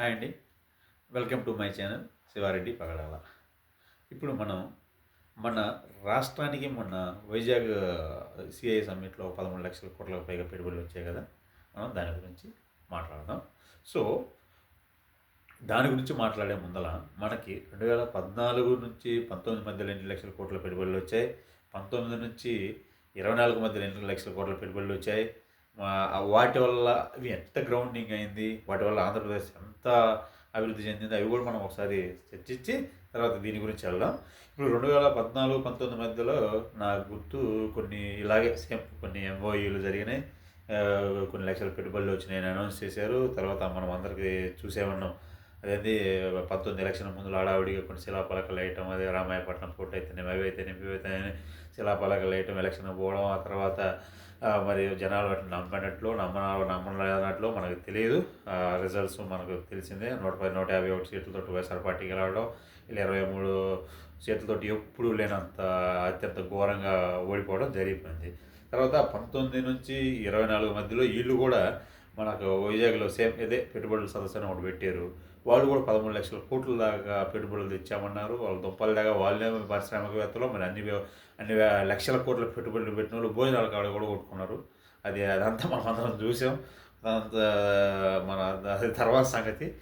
Hi అండి. Welcome to my channel Shiva Reddy Pagadala. ఇప్పుడు మనం మన రాష్ట్రానికి మొన్న వైజాగ్ సిఐ సమ్మిట్లో పదమూడు లక్షల కోట్లకు పైగా పెట్టుబడులు వచ్చాయి కదా మనం దాని గురించి మాట్లాడదాం. సో దాని గురించి మాట్లాడే ముందల మనకి రెండు వేల పద్నాలుగు నుంచి పంతొమ్మిది మధ్యలో ఎనిమిది లక్షల కోట్ల పెట్టుబడులు వచ్చాయి పంతొమ్మిది నుంచి ఇరవై నాలుగు మధ్యలో ఎనిమిది లక్షల కోట్ల పెట్టుబడులు వచ్చాయి వాటి వల్ల అవి ఎంత గ్రౌండింగ్ అయింది వాటి వల్ల ఆంధ్రప్రదేశ్ ఎంత అభివృద్ధి చెందింది అవి కూడా మనం ఒకసారి చర్చించి తర్వాత దీని గురించి వెళ్దాం. ఇప్పుడు రెండు వేల పద్నాలుగు పంతొమ్మిది మధ్యలో నా గుర్తు కొన్ని ఇలాగే సేమ్ కొన్ని ఎంఓయూలు జరిగినాయి. కొన్ని లక్షల పెట్టుబడులు వచ్చినాయని అనౌన్స్ చేశారు. తర్వాత మనం అందరికీ చూసే ఉన్నాం. అదేంది పంతొమ్మిది ఎలక్షన్ ముందు ఆడావిడిగా కొన్ని శిలాపలకలు వేయటం అదే రామాయపట్నం ఫోటో అయితేనే అవి అయితేనే ఇవి అయితేనే శిలాపలకలు వేయటం ఎలక్షన్ పోవడం ఆ తర్వాత మరి జనాలు వాటిని నమ్మనట్లు నమ్మన నమ్మనట్లు మనకు తెలియదు. ఆ రిజల్ట్స్ మనకు తెలిసిందే. నూట పది నూట యాభై ఒకటి సీట్లతో వైఎస్ఆర్ పార్టీ గెలవడం ఇలా ఇరవై మూడు సీట్లతోటి ఎప్పుడూ లేనంత అత్యంత ఘోరంగా ఓడిపోవడం జరిగిపోయింది. తర్వాత పంతొమ్మిది నుంచి ఇరవై నాలుగు మధ్యలో వీళ్ళు కూడా మనకు వైజాగ్లో సేమ్ ఇదే పెట్టుబడుల సదస్సు అని ఒకటి పెట్టారు. వాళ్ళు కూడా పదమూడు లక్షల కోట్ల దాకా పెట్టుబడులు తెచ్చామన్నారు. వాళ్ళ దుంపల దాకా వాళ్ళే పారిశ్రామికవేత్తలు మరి అన్ని అన్ని లక్షల కోట్ల పెట్టుబడులు పెట్టిన వాళ్ళు భోజనాల కాడ కూడా కొట్టుకున్నారు. అది అదంతా మనం అందరం చూసాం. మన అది తర్వాత సంగతి.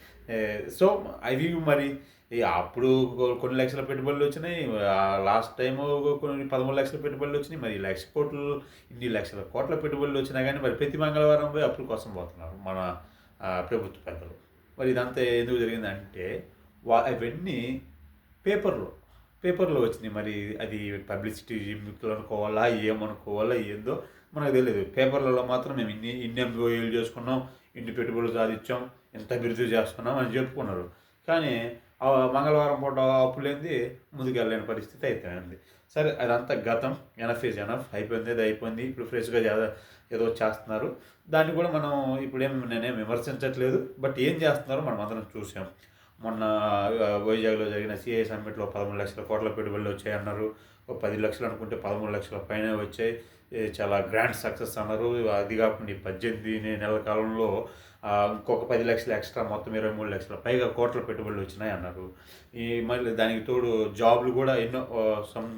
సో అవి మరి అప్పుడు కొన్ని లక్షల పెట్టుబడులు వచ్చినాయి. లాస్ట్ టైం కొన్ని పదమూడు లక్షల పెట్టుబడులు వచ్చినాయి. మరి లక్ష కోట్లు ఇన్ని లక్షల కోట్ల పెట్టుబడులు వచ్చినా కానీ మరి ప్రతి మంగళవారం పోయి అప్పుల కోసం పోతున్నారు మన ప్రభుత్వ పెద్దలు. మరి ఇదంతా ఎందుకు జరిగిందంటే వా అవన్నీ పేపర్లో పేపర్లో వచ్చినాయి. మరి అది పబ్లిసిటీ అనుకోవాలా ఏమనుకోవాలా ఏందో మనకు తెలియదు. పేపర్లలో మాత్రం మేము ఇన్ని ఇన్ని ఎంబీఓఏలు చేసుకున్నాం ఇన్ని పెట్టుబడులు సాధించాం ఎంత అభివృద్ధి చేస్తున్నాం అని చెప్పుకున్నారు. కానీ మంగళవారం పూట అప్పులేంది ముందుకెళ్ళలేని పరిస్థితి అయిపోయింది సరే అదంతా గతం. Enough is enough. అయిపోయింది అది అయిపోయింది. ఇప్పుడు ఫ్రెష్గా ఏదో- చేస్తున్నారు. దాన్ని కూడా మనం ఇప్పుడేం నేనేం విమర్శించట్లేదు. బట్ ఏం చేస్తున్నారో మనం అందరం చూసాం. మొన్న వైజాగ్లో జరిగిన సిఐ సమ్మిట్లో పదమూడు లక్షల కోట్ల పెట్టుబడులు వచ్చాయన్నారు. ఒక పది లక్షలు అనుకుంటే పదమూడు లక్షల పైన వచ్చాయి. చాలా గ్రాండ్ సక్సెస్ అన్నారు. అది కాకుండా ఈ పద్దెనిమిది నెలల కాలంలో ఇంకొక పది లక్షలు ఎక్స్ట్రా మొత్తం ఇరవై మూడు లక్షల పైగా కోట్ల పెట్టుబడులు వచ్చినాయి అన్నారు. ఈ మళ్ళీ దానికి తోడు జాబ్లు కూడా ఎన్నో సమ్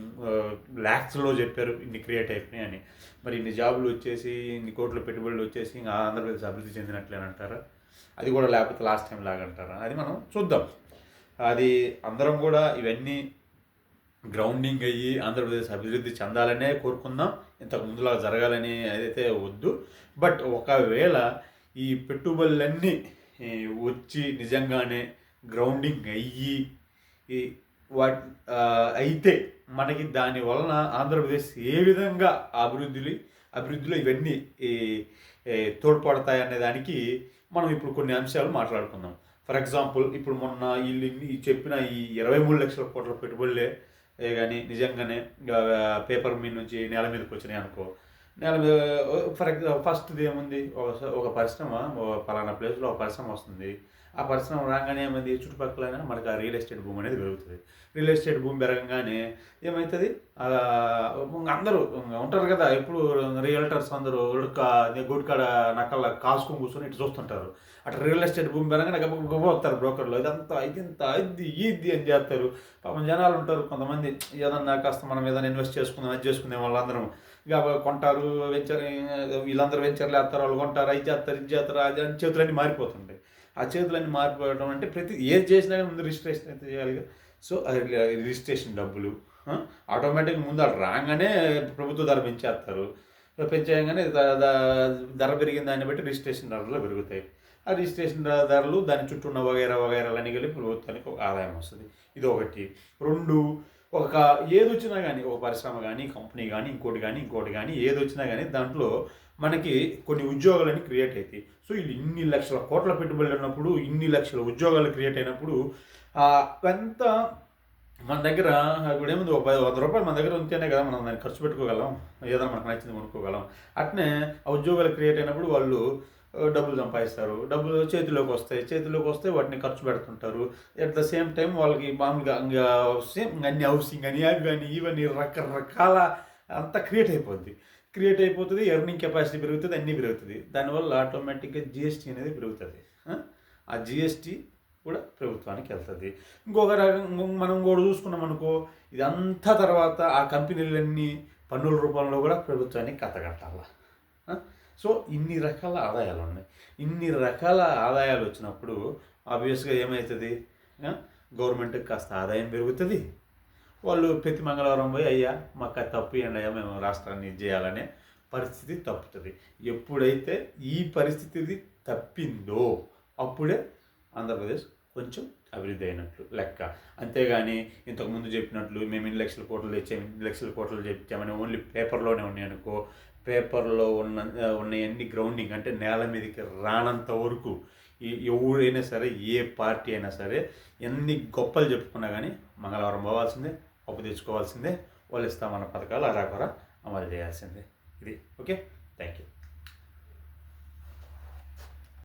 ల్యాక్స్లో చెప్పారు ఇన్ని క్రియేట్ అయిపోయినాయి అని. మరి ఇన్ని జాబులు వచ్చేసి ఇన్ని కోట్ల పెట్టుబడులు వచ్చేసి ఇంకా ఆంధ్రప్రదేశ్ అభివృద్ధి చెందినట్లేనంటారా అది కూడా లేకపోతే లాస్ట్ టైం లాగంటారా అది మనం చూద్దాం. అది అందరం కూడా ఇవన్నీ గ్రౌండింగ్ అయ్యి ఆంధ్రప్రదేశ్ అభివృద్ధి చెందాలనే కోరుకుందాం. ఇంతకు ముందులా జరగాలని అయితే వద్దు. బట్ ఒకవేళ ఈ పెట్టుబడులన్నీ వచ్చి నిజంగానే గ్రౌండింగ్ అయ్యి ఈ వాట్ అయితే మనకి దాని వలన ఆంధ్రప్రదేశ్ ఏ విధంగా అభివృద్ధి అభివృద్ధిలో ఇవన్నీ ఈ, తోడ్పడతాయి అనే దానికి మనం ఇప్పుడు కొన్ని అంశాలు మాట్లాడుకుందాం. ఫర్ ఎగ్జాంపుల్ ఇప్పుడు మొన్న వీళ్ళు చెప్పిన ఈ ఇరవై మూడు లక్షల కోట్ల పెట్టుబడులే కానీ నిజంగానే పేపర్ మీద నుంచి నేల మీదకి వచ్చినాయి అనుకో. నేల మీద ఫర్ ఎగ్జాంపుల్ ఫస్ట్ది ఏముంది? ఒక ఒక పరిశ్రమ ఒక పలానా ప్లేస్లో ఒక పరిశ్రమ వస్తుంది. ఆ పరిశ్రమ రాగానే ఏమైంది? చుట్టుపక్కల మనకి ఆ రియల్ ఎస్టేట్ భూమి అనేది పెరుగుతుంది. రియల్ ఎస్టేట్ భూమి పెరగంగానే ఏమవుతుంది అందరూ ఉంటారు కదా ఇప్పుడు రియల్టర్స్ అందరూ ఉడక గుడికాడ నక్కల కాసుకొని కూర్చొని ఇటు చూస్తుంటారు. అట్లా రియల్ ఎస్టేట్ భూమి పెరగానే గొప్ప గొప్ప వస్తారు బ్రోకర్లు. ఇదంతా ఇదింత ఇది ఇది అని చేస్తారు. పాపం జనాలు ఉంటారు కొంతమంది. ఏదన్నా కాస్త మనం ఏదైనా ఇన్వెస్ట్ చేసుకుందాం అది చేసుకుందాం వాళ్ళందరం ఇక కొంటారు వెంచర్ వీళ్ళందరూ వెంచర్లు వేస్తారు వాళ్ళు కొంటారు అది చేస్తారు ఇది చేస్తారు అది అని చేతులన్నీ మారిపోతుంటాయి. ఆ చేతులన్నీ మారిపోవడం అంటే ప్రతి ఏది చేసినా కానీ ముందు రిజిస్ట్రేషన్ అయితే చేయాలి సో అది రిజిస్ట్రేషన్ డబ్బులు ఆటోమేటిక్గా ముందు అక్కడ రాగానే ప్రభుత్వ ధర పెంచేస్తారు. పెంచేయగానే ధర పెరిగిన దాన్ని బట్టి రిజిస్ట్రేషన్ ధరలు పెరుగుతాయి. ఆ రిజిస్ట్రేషన్ ధరలు దాని చుట్టూ ఉన్న వగైరా వగైరాలని కలిపి ప్రభుత్వానికి ఒక ఆదాయం వస్తుంది. ఇది ఒకటి. రెండు ఒక ఏది వచ్చినా కానీ ఒక పరిశ్రమ కానీ కంపెనీ కానీ ఇంకోటి కానీ ఇంకోటి కానీ ఏది వచ్చినా కానీ దాంట్లో మనకి కొన్ని ఉద్యోగాలని క్రియేట్ అవుతాయి సో ఇది ఇన్ని లక్షల కోట్ల పెట్టుబడులు ఉన్నప్పుడు ఇన్ని లక్షల ఉద్యోగాలు క్రియేట్ అయినప్పుడు ఆ, ఎంత మన దగ్గర ఇప్పుడు ఏముంది ఒక వంద రూపాయలు మన దగ్గర ఉంటేనే కదా మనం దాన్ని ఖర్చు పెట్టుకోగలం ఏదైనా మనకు నచ్చింది కొనుక్కోగలం. అట్నే ఆ ఉద్యోగాలు క్రియేట్ అయినప్పుడు వాళ్ళు డబ్బులు సంపాదిస్తారు. డబ్బులు చేతిలోకి వస్తాయి. చేతిలోకి వస్తే వాటిని ఖర్చు పెడుతుంటారు. ఎట్ ద సేమ్ టైం వాళ్ళకి మామూలుగా ఇంకా సేమ్ అన్ని హౌసింగ్ అని అవి కానీ ఇవన్నీ రకరకాల అంతా క్రియేట్ అయిపోద్ది. క్రియేట్ అయిపోతుంది ఎర్నింగ్ కెపాసిటీ పెరుగుతుంది అన్నీ పెరుగుతుంది. దానివల్ల ఆటోమేటిక్గా జిఎస్టీ అనేది పెరుగుతుంది. ఆ? జిఎస్టీ కూడా ప్రభుత్వానికి వెళ్తుంది. ఇంకొక రకం మనం కూడా చూసుకున్నాం అనుకో ఇదంతా తర్వాత ఆ కంపెనీలన్నీ పన్నుల రూపంలో కూడా ప్రభుత్వానికి కట్టగట్టాల సో ఇన్ని రకాల ఆదాయాలు ఉన్నాయి. ఇన్ని రకాల ఆదాయాలు వచ్చినప్పుడు ఆబ్వియస్గా ఏమవుతుంది గవర్నమెంట్కి కాస్త ఆదాయం పెరుగుతుంది. వాళ్ళు ప్రతి మంగళవారం పోయి అయ్యా మాకు తప్పు అయ్యా మేము రాష్ట్రాన్ని ఇది చేయాలనే పరిస్థితి తప్పుతుంది. ఎప్పుడైతే ఈ పరిస్థితి తప్పిందో అప్పుడే ఆంధ్రప్రదేశ్ కొంచెం అభివృద్ధి అయినట్లు లెక్క. అంతేగాని ఇంతకుముందు చెప్పినట్లు మేము ఇన్ని లక్షల కోట్లు తెచ్చాము ఇన్ని లక్షల కోట్లు తెచ్చామని ఓన్లీ పేపర్లోనే ఉన్నాయి అనుకో పేపర్లో ఉన్న ఉన్నాయన్నీ గ్రౌండింగ్ అంటే నేల మీదకి రానంత వరకు ఎవరైనా సరే ఏ పార్టీ అయినా సరే ఎన్ని గొప్పలు చెప్పుకున్నా కానీ మంగళవారం పోవాల్సిందే. అప్పు తెచ్చుకోవాల్సిందే. వాళ్ళు ఇస్తామన్న పథకాలు అరాకొర అమలు చేయాల్సిందే. ఇది. ఓకే? Thank you